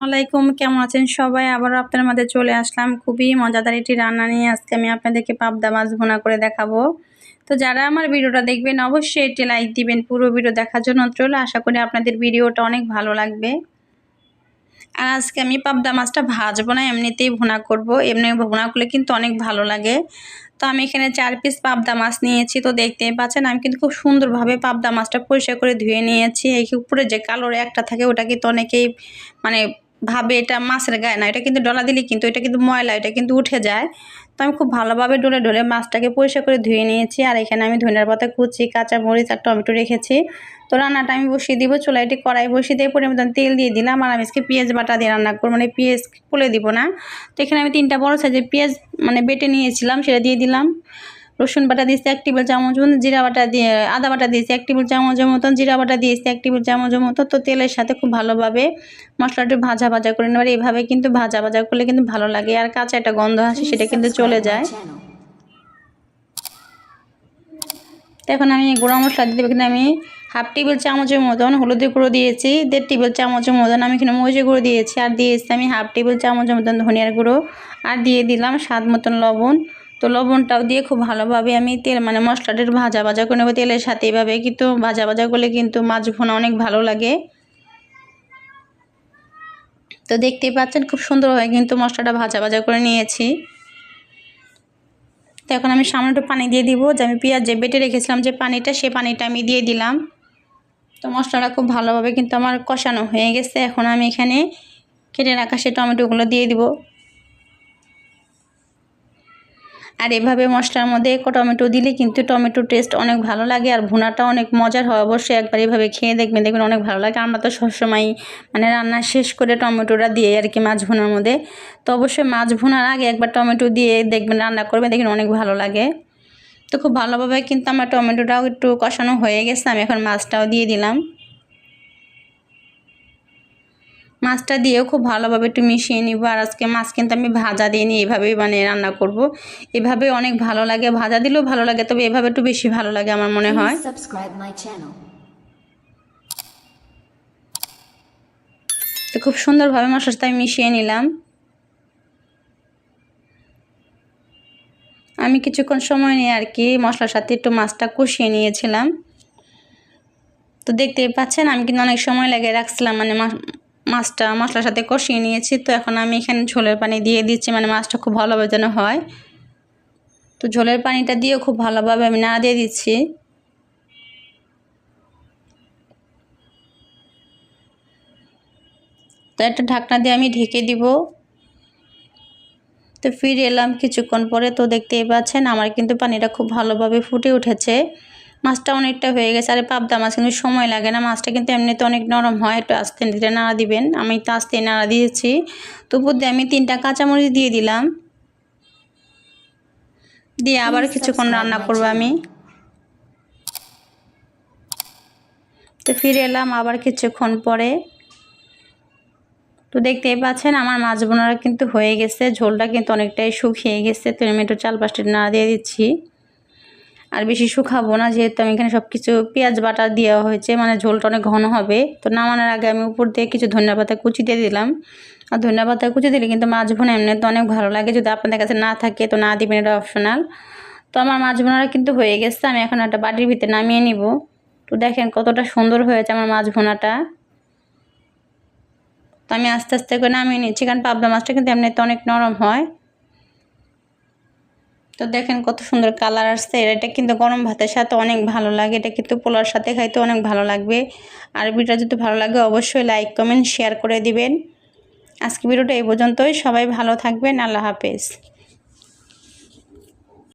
আলাইকুম কেমন আছেন সবাই? আবারও আপনার মাঝে চলে আসলাম। খুবই মজাদার একটি রান্না নিয়ে আজকে আমি আপনাদেরকে পাবদা মাছ ভোনা করে দেখাবো। তো যারা আমার ভিডিওটা দেখবেন, অবশ্যই এটি লাইক দিবেন। পুরো ভিডিও দেখার জন্য চলে আশা করি আপনাদের ভিডিওটা অনেক ভালো লাগবে। আর আজকে আমি পাবদা মাছটা ভাজবো না, এমনিতেই ভোনা করব। এমনি ভোনা করলে কিন্তু অনেক ভালো লাগে। তো আমি এখানে চার পিস পাবদা মাছ নিয়েছি। তো দেখতেই পাচ্ছেন, আমি কিন্তু খুব সুন্দরভাবে পাবদা মাছটা পরিষ্কার করে ধুয়ে নিয়েছি। এই উপরে যে কালোর একটা থাকে, ওটা কিন্তু অনেকেই মানে ভাবে এটা মাছের গায়ে না, এটা কিন্তু ডলা দিলে কিন্তু, এটা কিন্তু ময়লা, এটা কিন্তু উঠে যায়। তো আমি খুব ভালোভাবে ডলে ডলে মাছটাকে পরিষ্কার করে ধুয়ে নিয়েছি, আর এখানে আমি ধনিয়ার পাতা কুচি, কাঁচা মরিচ আর টমেটো রেখেছি। তো রান্নাটা আমি বসিয়ে দিব চুলাইটি কড়াই বসিয়ে দিয়ে পরিমতন তেল দিয়ে দিলাম, আর আমি আজকে পেঁয়াজ বাটা দিয়ে রান্না করব মানে পেঁয়াজ খুলে দিব না। তো এখানে আমি তিনটা বড় সাইজের পেঁয়াজ মানে বেটে নিয়েছিলাম, সেটা দিয়ে দিলাম। রসুন বাটা দিয়েছি এক টেবিল চামচ মতন, জিরা বাটা দিয়ে, আদা বাটা দিয়েছি এক টেবিল চামচের মতন, জিরা বাটা দিয়েছি এক টেবিল চামচের মতো তো তেলের সাথে খুব ভালোভাবে মশলাটি ভাজা ভাজা করে নেবার এইভাবে কিন্তু ভাজা ভাজা করলে কিন্তু ভালো লাগে। আর কাঁচা একটা গন্ধ আসে সেটা কিন্তু চলে যায়। এখন আমি গুঁড়া মশলা দিতে এখানে আমি হাফ টেবিল চামচের মতন হলুদের গুঁড়ো দিয়েছি, দেড় টেবিল চামচের মতন আমি এখানে মরিচের গুঁড়ো দিয়েছি। আর দিয়েছি আমি হাফ টেবিল চামচের মতন ধনিয়ার গুঁড়ো। আর দিয়ে দিলাম স্বাদ মতন লবণ। তো লবণটাও দিয়ে খুব ভালোভাবে আমি তেল মানে মশলাটার ভাজা ভাজা করে নেব তেলের সাথে। এভাবে কিন্তু ভাজা ভাজা করলে কিন্তু মাছ ভোনা অনেক ভালো লাগে। তো দেখতেই পাচ্ছেন খুব সুন্দরভাবে কিন্তু মশলাটা ভাজা ভাজা করে নিয়েছি। তো এখন আমি সামনে একটু পানি দিয়ে দিব, যে আমি পেঁয়াজ যে বেটে রেখেছিলাম যে পানিটা, সে পানিটা আমি দিয়ে দিলাম। তো মশলাটা খুব ভালোভাবে কিন্তু আমার কষানো হয়ে গেছে। এখন আমি এখানে কেটে রাখা সে টমেটোগুলো দিয়ে দিব। আর এভাবে মশলার মধ্যে টমেটো দিলে কিন্তু টমেটো টেস্ট অনেক ভালো লাগে আর ভুনাটা অনেক মজার হয়। অবশ্যই একবার এভাবে খেয়ে দেখবেন দেখবেন অনেক ভালো লাগে। আমরা তো সবসময় মানে রান্না শেষ করে টমেটোটা দিয়ে আর কি মাছ ভুনার মধ্যে। তো অবশ্যই মাছ ভুনার আগে একবার টমেটো দিয়ে দেখবেন, রান্না করবেন, দেখবেন অনেক ভালো লাগে। তো খুব ভালোভাবে কিন্তু আমার টমেটোটাও একটু কষানো হয়ে গেছে, আমি এখন মাছটাও দিয়ে দিলাম। মাছটা দিয়েও খুব ভালোভাবে একটু মিশিয়ে নিব। আর আজকে মাছ কিন্তু আমি ভাজা দিয়ে নিই এভাবেই মানে রান্না করব। এভাবে অনেক ভালো লাগে ভাজা দিলেও ভালো লাগে তবে এভাবে একটু বেশি ভালো লাগে আমার মনে হয়। তো খুব সুন্দরভাবে মশলার সাথে আমি মিশিয়ে নিলাম। আমি কিছুক্ষণ সময় নিয়ে আর কি মশলার সাথে একটু মাছটা কষিয়ে নিয়েছিলাম। তো দেখতেই পাচ্ছেন আমি কিন্তু অনেক সময় লাগে রাখছিলাম মানে মাছটা মশলার সাথে কষিয়ে নিয়েছি। তো এখন আমি এখানে ঝোলের পানি দিয়ে দিচ্ছি মানে মাছটা খুব ভালোভাবে যেন হয়। তো ঝোলের পানিটা দিয়েও খুব ভালোভাবে আমি না দিয়ে দিচ্ছি। তো একটা ঢাকনা দিয়ে আমি ঢেকে দিব। তো ফিরে এলাম কিছুক্ষণ পরে। তো দেখতেই পাচ্ছেন, আমার কিন্তু পানিটা খুব ভালোভাবে ফুটে উঠেছে। মাছটা অনেকটা হয়ে গেছে। আরে পাবদা মাছ কিন্তু সময় লাগে না। মাছটা কিন্তু এমনিতে অনেক নরম হয় একটু আস্তে দিতে নাড়া দিবেন। আমি তো আস্তে নাড়া দিয়েছি। তো দিয়ে আমি তিনটা কাঁচামরিচ দিয়ে দিলাম। দিয়ে আবার কিছুক্ষণ রান্না করব আমি। তো ফিরে এলাম আবার কিছুক্ষণ পরে। তো দেখতেই পাচ্ছেন আমার মাছ বোনারা কিন্তু হয়ে গেছে। ঝোলটা কিন্তু অনেকটাই শুকিয়ে গেছে। তো আমি একটু চাল পাঁচটা নাড়া দিয়ে দিচ্ছি। আর বেশি শুকাবো না, যেহেতু আমি এখানে সব কিছু পেঁয়াজ বাটা দেওয়া হয়েছে মানে ঝোলটা অনেক ঘন হবে। তো নামানোর আগে আমি উপর দিয়ে কিছু ধনিয়া পাতা কুচি দিয়ে দিলাম। আর ধনিয়া পাতা কুচি দিলে কিন্তু মাছ ভোনা এমনি তো অনেক ভালো লাগে। যদি আপনাদের কাছে না থাকে, তো না দিবেন, এটা অপশনাল তো আমার মাছ ভোনারা কিন্তু হয়ে গেছে, আমি এখন একটা বাটির ভিতরে নামিয়ে নিব। তো দেখেন কতটা সুন্দর হয়েছে আমার মাছ ভোনাটা। তো আমি আস্তে আস্তে করে নামিয়ে নিচ্ছি, কারণ পাবদা মাছটা কিন্তু এমনিতে অনেক নরম হয়। তো দেখেন কত সুন্দর কালার আসছে। এটা কিন্তু গরম ভাতের সাথে অনেক ভালো লাগে। এটা কিন্তু পোলার সাথে খাইতে অনেক ভালো লাগবে। আর ভিডিওটা যদি ভালো লাগে, অবশ্যই লাইক কমেন্ট শেয়ার করে দিবেন। আজকে ভিডিওটা এই পর্যন্তই। সবাই ভালো থাকবেন। আল্লাহ হাফেজ।